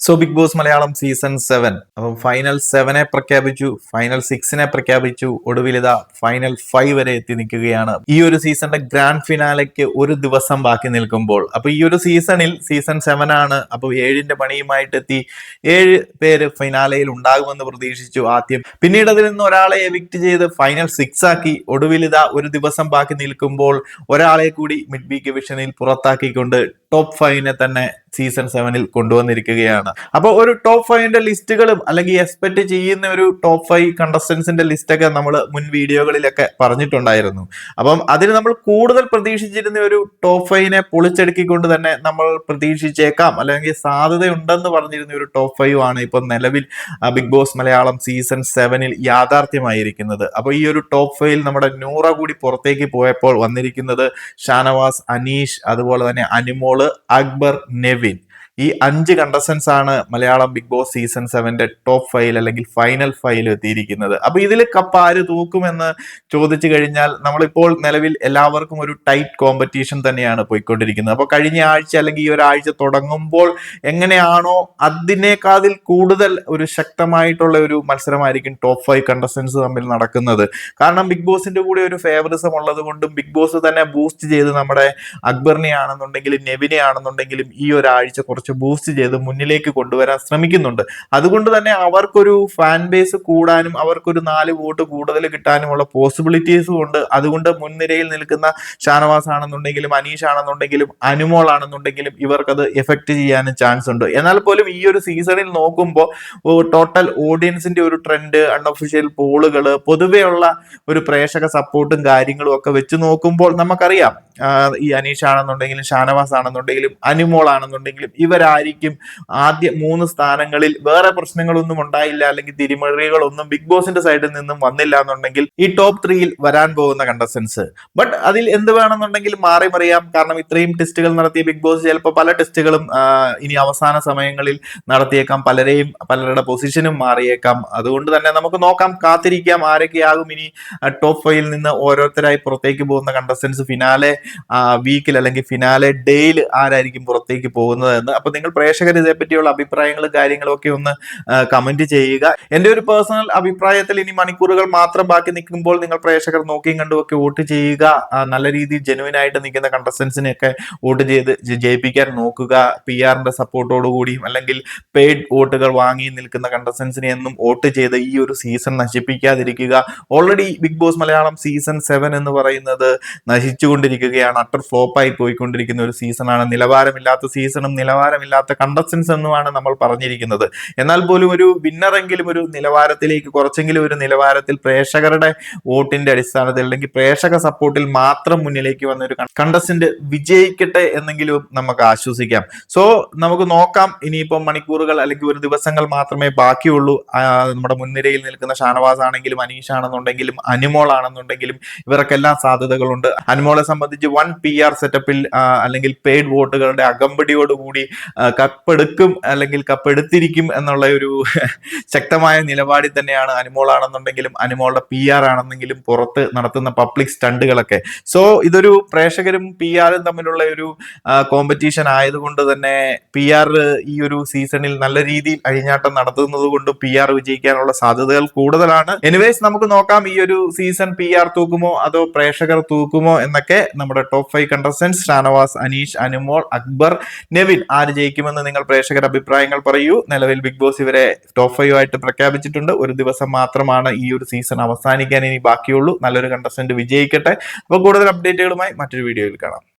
So Bigg Boss Malayalam season seven അപ്പം final സെവനെ പ്രഖ്യാപിച്ചു ഫൈനൽ സിക്സിനെ പ്രഖ്യാപിച്ചു. ഒടുവിലിത ഫൈനൽ ഫൈവ് വരെ എത്തി നിൽക്കുകയാണ്. ഈ ഒരു സീസണിന്റെ ഗ്രാൻഡ് ഫിനാലയ്ക്ക് ഒരു ദിവസം ബാക്കി നിൽക്കുമ്പോൾ. അപ്പൊ ഈ ഒരു സീസണിൽ സീസൺ സെവൻ ആണ്. അപ്പൊ ഏഴിന്റെ പണിയുമായിട്ട് എത്തി. ഏഴ് പേര് ഫിനാലയിൽ ഉണ്ടാകുമെന്ന് പ്രതീക്ഷിച്ചു ആദ്യം. പിന്നീട് അതിൽ നിന്ന് ഒരാളെ എവിക്ട് ചെയ്ത് ഫൈനൽ സിക്സ് ആക്കി. ഒടുവിലിത ഒരു ദിവസം ബാക്കി നിൽക്കുമ്പോൾ ഒരാളെ കൂടി മിഡ് വീക്ക് ഡിവിഷനിൽ പുറത്താക്കിക്കൊണ്ട് ടോപ്പ് ഫൈവിനെ തന്നെ സീസൺ സെവനിൽ കൊണ്ടുവന്നിരിക്കുകയാണ്. അപ്പോൾ ഒരു ടോപ്പ് ഫൈവിന്റെ ലിസ്റ്റുകളും അല്ലെങ്കിൽ എക്സ്പെക്ട് ചെയ്യുന്ന ഒരു ടോപ്പ് ഫൈവ് കണ്ടസ്റ്റൻസിന്റെ ലിസ്റ്റൊക്കെ നമ്മൾ മുൻ വീഡിയോകളിലൊക്കെ പറഞ്ഞിട്ടുണ്ടായിരുന്നു. അപ്പം അതിന് നമ്മൾ കൂടുതൽ പ്രതീക്ഷിച്ചിരുന്ന ഒരു ടോപ്പ് ഫൈവിനെ പൊളിച്ചെടുക്കിക്കൊണ്ട് തന്നെ നമ്മൾ പ്രതീക്ഷിച്ചേക്കാം. അല്ലെങ്കിൽ സാധ്യതയുണ്ടെന്ന് പറഞ്ഞിരുന്ന ഒരു ടോപ്പ് ഫൈവ് ആണ് ഇപ്പൊ നിലവിൽ ബിഗ് ബോസ് മലയാളം സീസൺ സെവനിൽ യാഥാർത്ഥ്യമായിരിക്കുന്നത്. അപ്പോൾ ഈ ഒരു ടോപ്പ് ഫൈവിൽ നമ്മുടെ നൂറ കൂടി പുറത്തേക്ക് പോയപ്പോൾ വന്നിരിക്കുന്നത് ഷാനവാസ് അനീഷ് അതുപോലെ തന്നെ അനിമോൾ അക്ബർ നെവിൻ. ഈ അഞ്ച് കണ്ടസ്റ്റൻസ് ആണ് മലയാളം ബിഗ് ബോസ് സീസൺ സെവന്റെ ടോപ്പ് ഫൈവ് അല്ലെങ്കിൽ ഫൈനൽ ഫൈൽ എത്തിയിരിക്കുന്നത്. അപ്പൊ ഇതിൽ കപ്പ് ആര് തൂക്കുമെന്ന് ചോദിച്ചു കഴിഞ്ഞാൽ നമ്മളിപ്പോൾ നിലവിൽ എല്ലാവർക്കും ഒരു ടൈറ്റ് കോമ്പറ്റീഷൻ തന്നെയാണ് പോയിക്കൊണ്ടിരിക്കുന്നത്. അപ്പൊ കഴിഞ്ഞ ആഴ്ച അല്ലെങ്കിൽ ഈ ഒരാഴ്ച തുടങ്ങുമ്പോൾ എങ്ങനെയാണോ അതിനേക്കാതിൽ കൂടുതൽ ഒരു ശക്തമായിട്ടുള്ള ഒരു മത്സരമായിരിക്കും ടോപ്പ് ഫൈവ് കണ്ടസ്റ്റൻസ് തമ്മിൽ നടക്കുന്നത്. കാരണം ബിഗ് ബോസിന്റെ കൂടെ ഒരു ഫേവറിസം ഉള്ളത് കൊണ്ടും ബിഗ് ബോസ് തന്നെ ബൂസ്റ്റ് ചെയ്ത് നമ്മുടെ അക്ബറിനെ ആണെന്നുണ്ടെങ്കിലും നെവിനെ ആണെന്നുണ്ടെങ്കിലും ഈ ഒരാഴ്ച കുറച്ച് കുറച്ച് ബൂസ്റ്റ് ചെയ്ത് മുന്നിലേക്ക് കൊണ്ടുവരാൻ ശ്രമിക്കുന്നുണ്ട്. അതുകൊണ്ട് തന്നെ അവർക്കൊരു ഫാൻ ബേസ് കൂടാനും അവർക്കൊരു നാല് വോട്ട് കൂടുതൽ കിട്ടാനുമുള്ള പോസിബിലിറ്റീസും ഉണ്ട്. അതുകൊണ്ട് മുൻനിരയിൽ നിൽക്കുന്ന ഷാനവാസ് ആണെന്നുണ്ടെങ്കിലും അനീഷ് ആണെന്നുണ്ടെങ്കിലും അനുമോൾ ആണെന്നുണ്ടെങ്കിലും ഇവർക്കത് എഫക്റ്റ് ചെയ്യാനും ചാൻസ് ഉണ്ട്. എന്നാൽ പോലും ഈ ഒരു സീസണിൽ നോക്കുമ്പോൾ ടോട്ടൽ ഓഡിയൻസിന്റെ ഒരു ട്രെൻഡ് അൺഒഫീഷ്യൽ പോളുകൾ പൊതുവെയുള്ള ഒരു പ്രേക്ഷക സപ്പോർട്ടും കാര്യങ്ങളും ഒക്കെ വെച്ച് നോക്കുമ്പോൾ നമുക്കറിയാം ഈ അനീഷ് ആണെന്നുണ്ടെങ്കിലും ഷാനവാസ് ആണെന്നുണ്ടെങ്കിലും അനുമോൾ ആണെന്നുണ്ടെങ്കിലും ഇവരായിരിക്കും ആദ്യ മൂന്ന് സ്ഥാനങ്ങളിൽ. വേറെ പ്രശ്നങ്ങളൊന്നും ഉണ്ടായില്ല. അല്ലെങ്കിൽ തിരിമറികളൊന്നും ബിഗ് ബോസിന്റെ സൈഡിൽ നിന്നും വന്നില്ല എന്നുണ്ടെങ്കിൽ ഈ ടോപ്പ് ത്രീയിൽ വരാൻ പോകുന്ന കണ്ടസ്റ്റൻസ് ബട്ട് അതിൽ എന്ത് വേണമെന്നുണ്ടെങ്കിൽ മാറി മറിയാം. കാരണം ഇത്രയും ടെസ്റ്റുകൾ നടത്തിയ ബിഗ് ബോസ് ചിലപ്പോൾ പല ടെസ്റ്റുകളും ഇനി അവസാന സമയങ്ങളിൽ നടത്തിയേക്കാം. പലരെയും പലരുടെ പൊസിഷനും മാറിയേക്കാം. അതുകൊണ്ട് തന്നെ നമുക്ക് നോക്കാം കാത്തിരിക്കാം ആരൊക്കെയാകും ഇനി ടോപ്പ് ഫൈവിൽ നിന്ന് ഓരോരുത്തരായി പുറത്തേക്ക് പോകുന്ന കണ്ടസ്റ്റൻസ് ഫിനാലെ വീക്കിൽ അല്ലെങ്കിൽ ഫിനാലെ ഡേയിൽ ആരായിരിക്കും പുറത്തേക്ക് പോകുന്നത് എന്ന് അപ്പൊ നിങ്ങൾ പ്രേക്ഷകർ ഇതേപ്പറ്റിയുള്ള അഭിപ്രായങ്ങളും കാര്യങ്ങളും ഒക്കെ ഒന്ന് കമന്റ് ചെയ്യുക. എന്റെ ഒരു പേഴ്സണൽ അഭിപ്രായത്തിൽ ഇനി മണിക്കൂറുകൾ മാത്രം ബാക്കി നിൽക്കുമ്പോൾ നിങ്ങൾ പ്രേക്ഷകർ നോക്കിയും കണ്ടും ഒക്കെ വോട്ട് ചെയ്യുക. നല്ല രീതിയിൽ ജെനുവിൻ ആയിട്ട് നിൽക്കുന്ന കണ്ടസ്റ്റൻസിനെയൊക്കെ വോട്ട് ചെയ്ത് ജയിപ്പിക്കാൻ നോക്കുക. പി ആറിന്റെ സപ്പോർട്ടോടുകൂടിയും അല്ലെങ്കിൽ പെയ്ഡ് വോട്ടുകൾ വാങ്ങി നിൽക്കുന്ന കണ്ടസ്റ്റൻസിനെ എന്നും വോട്ട് ചെയ്ത് ഈ ഒരു season നശിപ്പിക്കാതിരിക്കുക. Already Bigg Boss Malayalam season seven എന്ന് പറയുന്നത് നശിച്ചുകൊണ്ടിരിക്കുകയാണ്. അട്ടർ ഫ്ലോപ്പായി പോയിക്കൊണ്ടിരിക്കുന്ന ഒരു സീസണാണ് നിലവാരമില്ലാത്ത സീസണും നിലവാരമില്ലാത്ത കണ്ടസ്റ്റൻസ് എന്നുമാണ് നമ്മൾ പറഞ്ഞിരിക്കുന്നത്. എന്നാൽ പോലും ഒരു വിന്നറെങ്കിലും ഒരു നിലവാരത്തിലേക്ക് കുറച്ചെങ്കിലും ഒരു നിലവാരത്തിൽ പ്രേക്ഷകരുടെ വോട്ടിന്റെ അടിസ്ഥാനത്തിൽ അല്ലെങ്കിൽ പ്രേക്ഷക സപ്പോർട്ടിൽ മാത്രം മുന്നിലേക്ക് വന്ന ഒരു കണ്ടസ്റ്റന്റ് വിജയിക്കട്ടെ എന്നെങ്കിലും നമുക്ക് ആശ്വസിക്കാം. സോ നമുക്ക് നോക്കാം. ഇനിയിപ്പം മണിക്കൂറുകൾ അല്ലെങ്കിൽ ഒരു ദിവസങ്ങൾ മാത്രമേ ബാക്കിയുള്ളൂ. നമ്മുടെ മുൻനിരയിൽ നിൽക്കുന്ന ഷാനവാസ് ആണെങ്കിലും അനീഷ് ആണെന്നുണ്ടെങ്കിലും അനുമോൾ ആണെന്നുണ്ടെങ്കിലും ഇവർക്കെല്ലാം സാധ്യതകളുണ്ട്. അനുമോളെ സംബന്ധിച്ച് വൺ പി ആർ സെറ്റപ്പിൽ അല്ലെങ്കിൽ പെയ്ഡ് വോട്ടുകളുടെ അകമ്പടിയോടുകൂടി കപ്പെടുക്കും അല്ലെങ്കിൽ കപ്പെടുത്തിരിക്കും എന്നുള്ള ഒരു ശക്തമായ നിലപാടിൽ തന്നെയാണ് അനുമോളാണെന്നുണ്ടെങ്കിലും അനുമോളുടെ പി ആർ ആണെന്നെങ്കിലും പുറത്ത് നടത്തുന്ന പബ്ലിക് സ്റ്റണ്ടുകളൊക്കെ. സോ ഇതൊരു പ്രേക്ഷകരും പി ആറും തമ്മിലുള്ള ഒരു കോമ്പറ്റീഷൻ ആയതുകൊണ്ട് തന്നെ പി ആർ ഈ ഒരു സീസണിൽ നല്ല രീതിയിൽ അഴിഞ്ഞാട്ടം നടത്തുന്നത് കൊണ്ട് പി ആർ വിജയിക്കാനുള്ള സാധ്യതകൾ കൂടുതലാണ്. എനിവേസ് നമുക്ക് നോക്കാം ഈ ഒരു സീസൺ പി ആർ തൂക്കുമോ അതോ പ്രേക്ഷകർ തൂക്കുമോ എന്നൊക്കെ നമ്മുടെ top five contestants Shanavas Aneesh Anumol Akbar Nevin ആര് ജയിക്കുമെന്ന് നിങ്ങൾ പ്രേക്ഷകർ അഭിപ്രായങ്ങൾ പറയൂ. നിലവിൽ ബിഗ് ബോസ് ഇവരെ ടോപ്പ് ഫൈവ് ആയിട്ട് പ്രഖ്യാപിച്ചിട്ടുണ്ട്. ഒരു ദിവസം മാത്രമാണ് ഈ ഒരു സീസൺ അവസാനിക്കാൻ ഇനി ബാക്കിയുള്ളൂ. നല്ലൊരു കണ്ടസ്റ്റന്റ് വിജയിക്കട്ടെ. അപ്പോൾ കൂടുതൽ അപ്ഡേറ്റുകളുമായി മറ്റൊരു വീഡിയോയിൽ കാണാം.